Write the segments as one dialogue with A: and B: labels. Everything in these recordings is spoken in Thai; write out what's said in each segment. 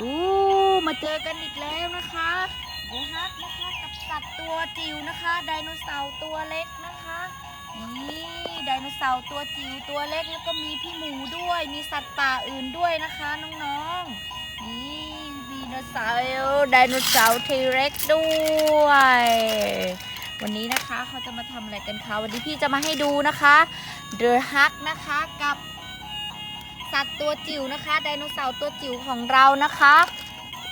A: อู้มาเจอกันอีกแล้วนะคะเดฮักนะคะกับสัตว์ตัวจิ๋วนะคะ ไดโนเสาร์ตัวเล็กนะคะนี่ไดโนเสาร์ตัวจิ๋วตัวเล็กแล้วก็มีพี่หมูด้วย มีสัตว์ป่าอื่นด้วยนะคะน้องๆนี่มีไดโนเสาร์ไดโนเสาร์ทีเร็กด้วย วันนี้นะคะเขาจะมาทำอะไรกันคะวันนี้พี่จะมาให้ดูนะคะเดอะฮักนะคะกับ ตัวจิ๋วนะคะไดโนเสาร์ตัวจิ๋วของเรานะคะ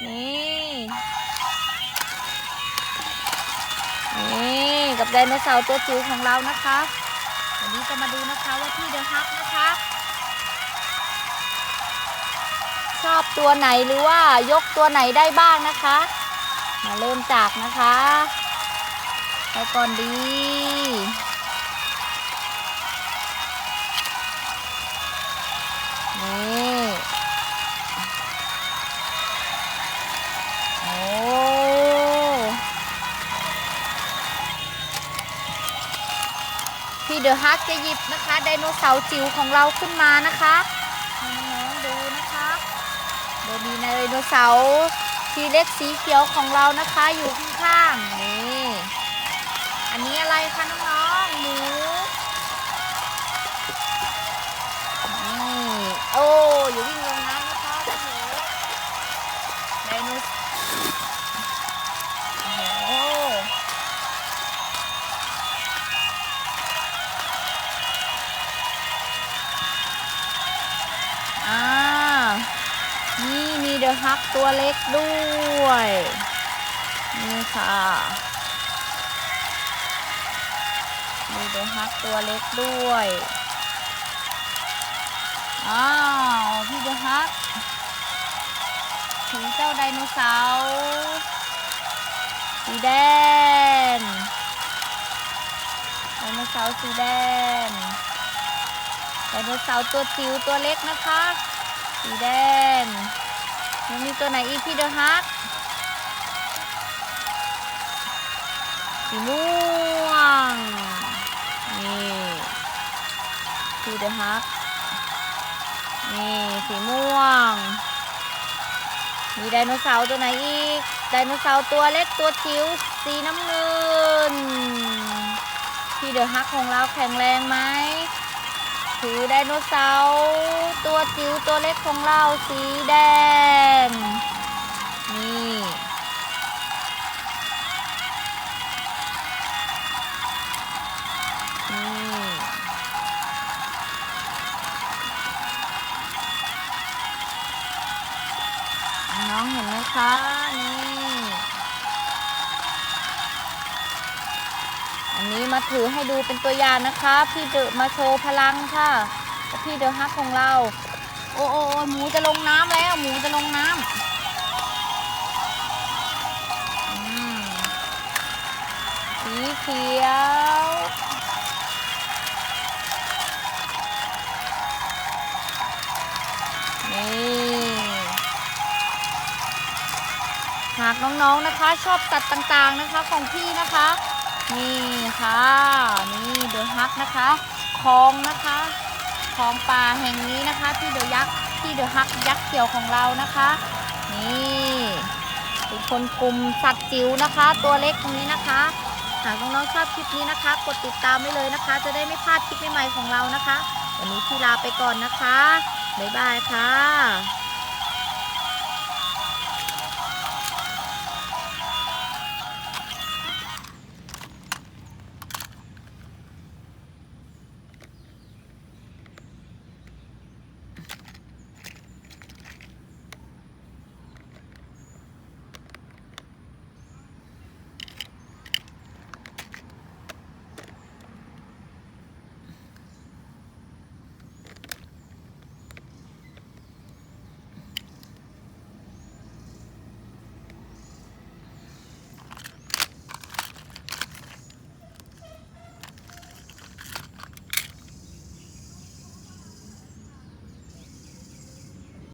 A: นี่นี่กับไดโนเสาร์ตัวจิ๋วของเรานะคะวันนี้จะมาดูนะคะว่าพี่เดอะฮักนะคะ ชอบตัวไหนหรือว่ายกตัวไหนได้บ้างนะคะ มาเริ่มจากนะคะไปก่อนดี เดอะฮักจะหยิบนะคะไดโนเสาร์จิ๋วของเราขึ้นมานะคะน้องๆดูนะคะโดยมีไดโนเสาร์ทีเล็กสีเขียวของเรานะคะอยู่ข้างๆ ฮักตัวเล็กด้วย นี่ค่ะมีเดอฮักตัวเล็กด้วย อ้าว พี่เดอฮักถือเจ้าไดโนเสาร์สีแดงไดโนเสาร์สีแดงไดโนเสาร์ตัวจิ๋วตัวเล็กนะคะ สีแดง ยังมีตัวไหนอีกพี่เดอะฮักสีม่วง นี่พี่เดอะฮักนี่สีม่วง มีไดโนเสาร์ตัวไหนอีก ไดโนเสาร์ตัวเล็กตัวจิ๋วสีน้ำเงิน พี่เดอะฮักของเราแข็งแรงไหม ถือไดโนเสาร์ตัวจิ๋วตัวเล็กของเราสีแดง นี่นี่น้องเห็นไหมคะ นี่ อันนี้มาถือให้ดูเป็นตัวอย่างนะคะพี่เดอมาโชว์พลังค่ะ พี่เดอะฮักของเรา โอ้โอ้หมูจะลงน้ำแล้ว หมูจะลงน้ำสีเขียว นี่ หากน้องๆนะคะ ชอบสัตว์ต่างๆนะคะของพี่นะคะ นี่ค่ะ นี่เดอะฮักนะคะคลองนะคะคลองป่าแห่งนี้นะคะ ที่เดอะยักษ์ที่เดอะฮักยักษ์เขียวของเรานะคะ นี่เป็นคนคุมสัตว์จิ๋วนะคะ ตัวเล็กตรงนี้นะคะหากน้องๆชอบคลิปนี้นะคะ กดติดตามไว้เลยนะคะ จะได้ไม่พลาดคลิปใหม่ๆของเรานะคะ วันนี้พี่ลาไปก่อนนะคะบ๊ายบายค่ะ